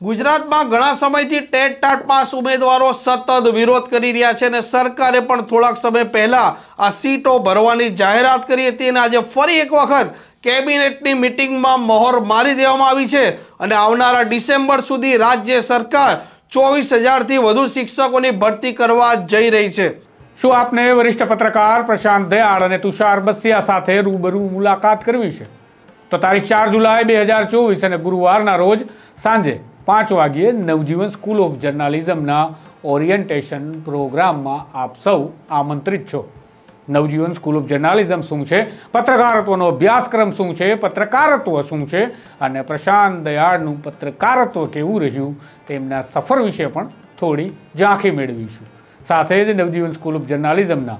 ગુજરાતમાં ઘણા સમયથી ટેટ ટાટ પાસ ઉમેદવારો સતત વિરોધ કરી રહ્યા છે અને સરકારે પણ થોડાક સમય પહેલા આ સીટો ભરવાની જાહેરાત કરી હતી અને આજે ફરી એક વખત કેબિનેટની મિટિંગમાં મહોર મારી દેવામાં આવી છે અને આવનારા ડિસેમ્બર સુધી રાજ્ય સરકાર ચોવીસ હજારથી વધુ શિક્ષકોની ભરતી કરવા જઈ રહી છે. શું આપને વરિષ્ઠ પત્રકાર પ્રશાંત દયાળ અને તુષાર બસિયા સાથે રૂબરૂ મુલાકાત કરવી છે? તો તારીખ ચાર જુલાઈ બે હજાર ચોવીસ અને ગુરુવારના રોજ સાંજે પાંચ વાગ્યે નવજીવન સ્કૂલ ઓફ જર્નાલિઝમના ઓરિએન્ટેશન પ્રોગ્રામમાં આપ સૌ આમંત્રિત છો. નવજીવન સ્કૂલ ઓફ જર્નાલિઝમ શું છે? પત્રકારત્વનો અભ્યાસક્રમ શું છે? પત્રકારત્વ શું છે? અને પ્રશાંત દયાળનું પત્રકારત્વ કેવું રહ્યું? તેમના સફર વિશે પણ થોડી ઝાંખી મેળવીશું. સાથે જ નવજીવન સ્કૂલ ઓફ જર્નાલિઝમના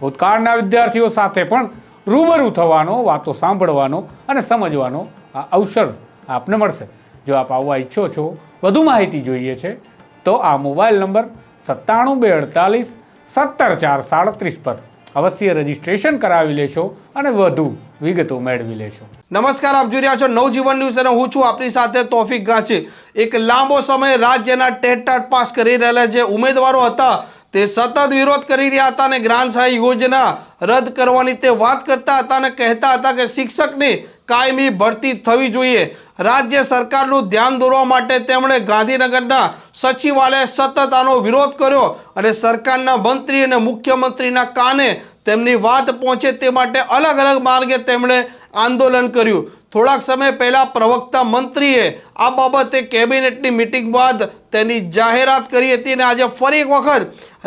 ભૂતકાળના વિદ્યાર્થીઓ સાથે પણ રૂબરૂ થવાનો, વાતો સાંભળવાનો અને સમજવાનો આ અવસર આપને મળશે. જો આપ આવવા ઈચ્છો છો, વધુ માહિતી જોઈએ છે, તો આ મોબાઈલ નંબર સત્તાણું બે અડતાલીસ સત્તર ચાર સાડત્રીસ પર અવશ્ય રજીસ્ટ્રેશન કરાવી લેશો અને વધુ વિગતો મેળવી લેશો. નમસ્કાર, આપ જોઈ રહ્યા છો નવજીવન ન્યૂઝ અને હું છું આપની સાથે તોફિક ગાંચી. એક લાંબો સમય રાજ્યના ટેટ ટાટ પાસ કરી રહેલા જે ઉમેદવારો હતા, તે સતત વિરોધ કરી રહ્યા હતા અને ગ્રાન્ટ સહાય યોજના રદ કરવાની તે વાત કરતા હતા અને કહેતા હતા કે શિક્ષકની કાયમી ભરતી થવી જોઈએ. રાજ્ય સરકારનું ધ્યાન દોરવા માટે તેમણે ગાંધીનગરના સચિવાલયે સતત આનો વિરોધ કર્યો અને સરકારના મંત્રી અને મુખ્યમંત્રીના કાને તેમની વાત પહોંચે તે માટે અલગ અલગ માર્ગે તેમણે આંદોલન કર્યું. થોડાક સમય પહેલાં પ્રવક્તા મંત્રીએ આ બાબતે કેબિનેટની મિટિંગ બાદ તેની જાહેરાત કરી હતી અને આજે ફરી એક વખત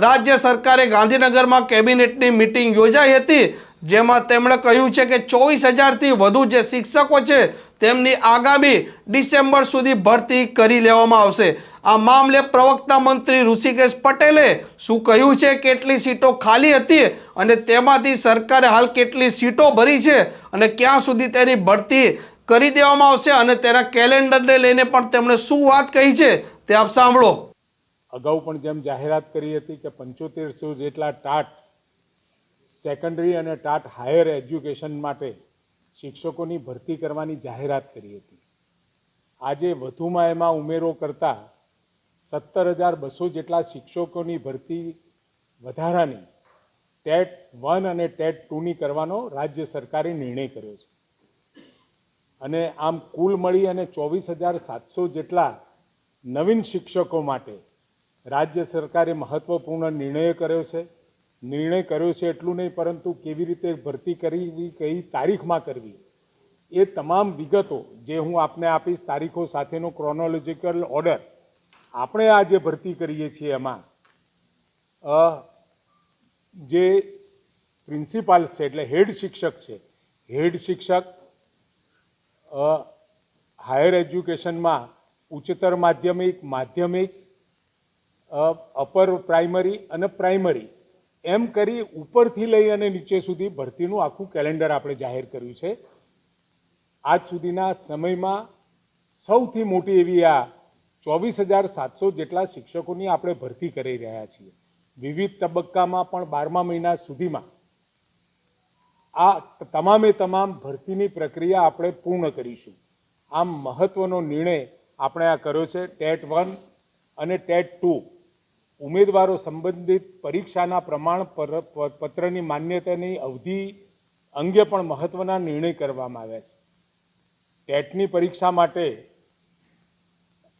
રાજ્ય સરકારે ગાંધીનગરમાં કેબિનેટની મિટિંગ યોજાઈ હતી. જેમાં તેમણે કહ્યું છે કે ચોવીસ હજારથી વધુ જે શિક્ષકો છે, તેમની આગામી ડિસેમ્બર સુધી ભરતી કરી લેવામાં આવશે. આ મામલે પ્રવક્તા મંત્રી ઋષિકેશ પટેલે શું કહ્યું છે, કેટલી સીટો ખાલી હતી અને તેમાંથી સરકારે હાલ કેટલી સીટો ભરી છે અને ક્યાં સુધી તેની ભરતી કરી દેવામાં આવશે અને તેના કેલેન્ડરને લઈને પણ તેમણે શું વાત કહી છે, તે આપ સાંભળો. અગાઉ પણ જેમ જાહેરાત કરી હતી કે પંચોતેરસો જેટલા ટાટ સેકન્ડરી અને ટાટ હાયર એજ્યુકેશન માટે શિક્ષકોની ભરતી કરવાની જાહેરાત કરી હતી. આજે વધુમાં એમાં ઉમેરો કરતા સત્તર હજાર બસો જેટલા શિક્ષકોની ભરતી વધારાની ટેટ વન અને ટેટ ટુની કરવાનો રાજ્ય સરકારે નિર્ણય કર્યો છે. અને આમ કુલ મળી અને ચોવીસ હજાર સાતસો જેટલા નવીન શિક્ષકો માટે રાજ્ય સરકારે મહત્ત્વપૂર્ણ નિર્ણય કર્યો છે. નિર્ણય કર્યો છે એટલું નહીં, પરંતુ કેવી રીતે ભરતી કરવી, કઈ તારીખમાં કરવી, એ તમામ વિગતો જે હું આપને આપીશ, તારીખો સાથેનો ક્રોનોલોજીકલ ઓર્ડર આપણે આ જે ભરતી કરીએ છીએ એમાં જે પ્રિન્સિપાલ છે, એટલે હેડ શિક્ષક છે હેડ શિક્ષક હાયર એજ્યુકેશનમાં ઉચ્ચતર માધ્યમિક માધ્યમિક અપર પ્રાઇમરી અને પ્રાઇમરી એમ કરી ઉપરથી લઈ અને નીચે સુધી ભરતીનું આખું કેલેન્ડર આપણે જાહેર કર્યું છે. આજ સુધીના સમયમાં સૌથી મોટી એવી આ ચોવીસ હજાર સાતસો જેટલા શિક્ષકોની આપણે ભરતી કરી રહ્યા છીએ. વિવિધ તબક્કામાં પણ બારમા મહિના સુધીમાં આ તમામે તમામ ભરતીની પ્રક્રિયા આપણે પૂર્ણ કરીશું. આમ મહત્વનો નિર્ણય આપણે આ કર્યો છે ટેટ વન અને ટેટ ટુ. ઉમેદવારો સંબંધિત પરીક્ષાના પ્રમાણ પર- પત્રની માન્યતાની અવધિ અંગે પણ મહત્વના નિર્ણય કરવામાં આવ્યા છે. ટેટની પરીક્ષા માટે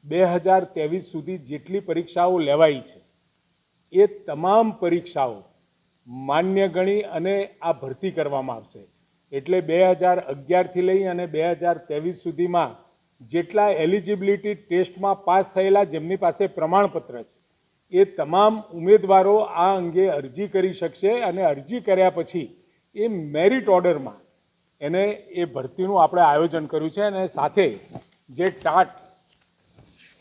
બે હજાર ત્રેવીસ સુધી જેટલી પરીક્ષાઓ લેવાઈ છે, એ તમામ પરીક્ષાઓ માન્ય ગણી અને આ ભરતી કરવામાં આવશે. એટલે બે હજાર અગિયારથી લઈ અને બે હજાર ત્રેવીસ સુધીમાં જેટલા એલિજિબિલિટી ટેસ્ટમાં પાસ થયેલા જેમની પાસે પ્રમાણપત્ર છે એ તમામ ઉમેદવારો આ અંગે અરજી કરી શકશે અને અરજી કર્યા પછી એ મેરિટ ઓર્ડરમાં એને એ ભરતીનું આપણે આયોજન કર્યું છે અને સાથે જે ટાટ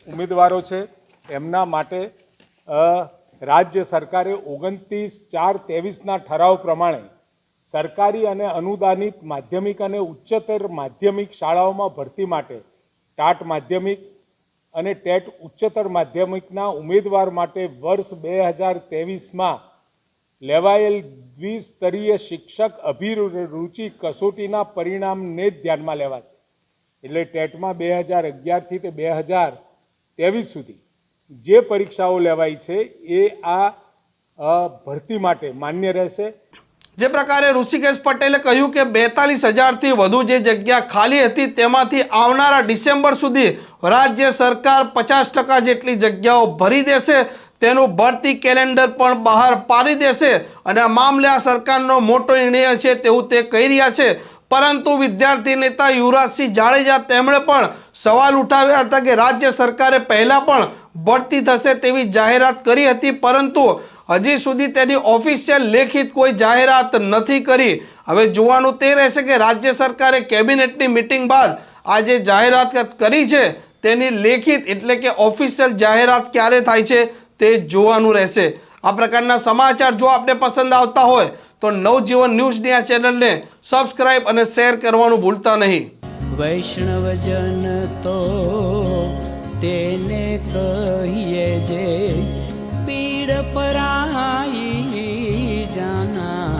ઉમેદવારો છે એમના માટે રાજ્ય સરકારે ઓગણત્રીસ ચાર ત્રેવીસના ઠરાવ પ્રમાણે સરકારી અને અનુદાનિત માધ્યમિક અને ઉચ્ચતર માધ્યમિક શાળાઓમાં ભરતી માટે ટાટ માધ્યમિક અને ટેટ ઉચ્ચતર માધ્યમિકના ઉમેદવાર માટે વર્ષ બે હજાર ત્રેવીસમાં લેવાયેલ દ્વિસ્તરીય શિક્ષક અભિરુચિ કસોટીના પરિણામને જ ધ્યાનમાં લેવાશે. એટલે ટેટમાં બે હજાર અગિયારથી તે બે હજાર ત્રેવીસ સુધી જે પરીક્ષાઓ લેવાય છે એ આ ભરતી માટે માન્ય રહેશે. જે પ્રકારે ઋષિકેશ પટેલે કહ્યું કે બેતાલીસ હજારથી વધુ જે જગ્યા ખાલી હતી તેમાંથી આવનારા ડિસેમ્બર સુધી રાજ્ય સરકાર પચાસ ટકા જેટલી જગ્યાઓ ભરી દેશે, તેનું ભરતી કેલેન્ડર પણ બહાર પાડી દેશે અને આ મામલે આ સરકારનો મોટો નિર્ણય છે તેવું તે કહી રહ્યા છે. પરંતુ વિદ્યાર્થી નેતા યુવરાજસિંહ જાડેજા તેમણે પણ સવાલ ઉઠાવ્યા હતા કે રાજ્ય સરકારે પહેલાં પણ ભરતી થશે તેવી જાહેરાત કરી હતી, પરંતુ હજી સુધી તેની ઓફિશિયલ લેખિત કોઈ જાહેરાત નથી કરી. હવે જોવાનું તે રહેશે કે રાજ્ય સરકારે કેબિનેટની મિટિંગ બાદ આ જે જાહેરાત કરી છે, તેની લેખિત એટલે કે ઓફિશિયલ જાહેરાત ક્યારે થાય છે તે જોવાનું રહેશે. આ પ્રકારના સમાચાર જો આપને પસંદ આવતા હોય, તો નવજીવન ન્યૂઝની આ ચેનલને સબસ્ક્રાઇબ અને શેર કરવાનું ભૂલતા નહીં. વૈષ્ણવજન તો તેને કહીએ જે પરાઈ જાના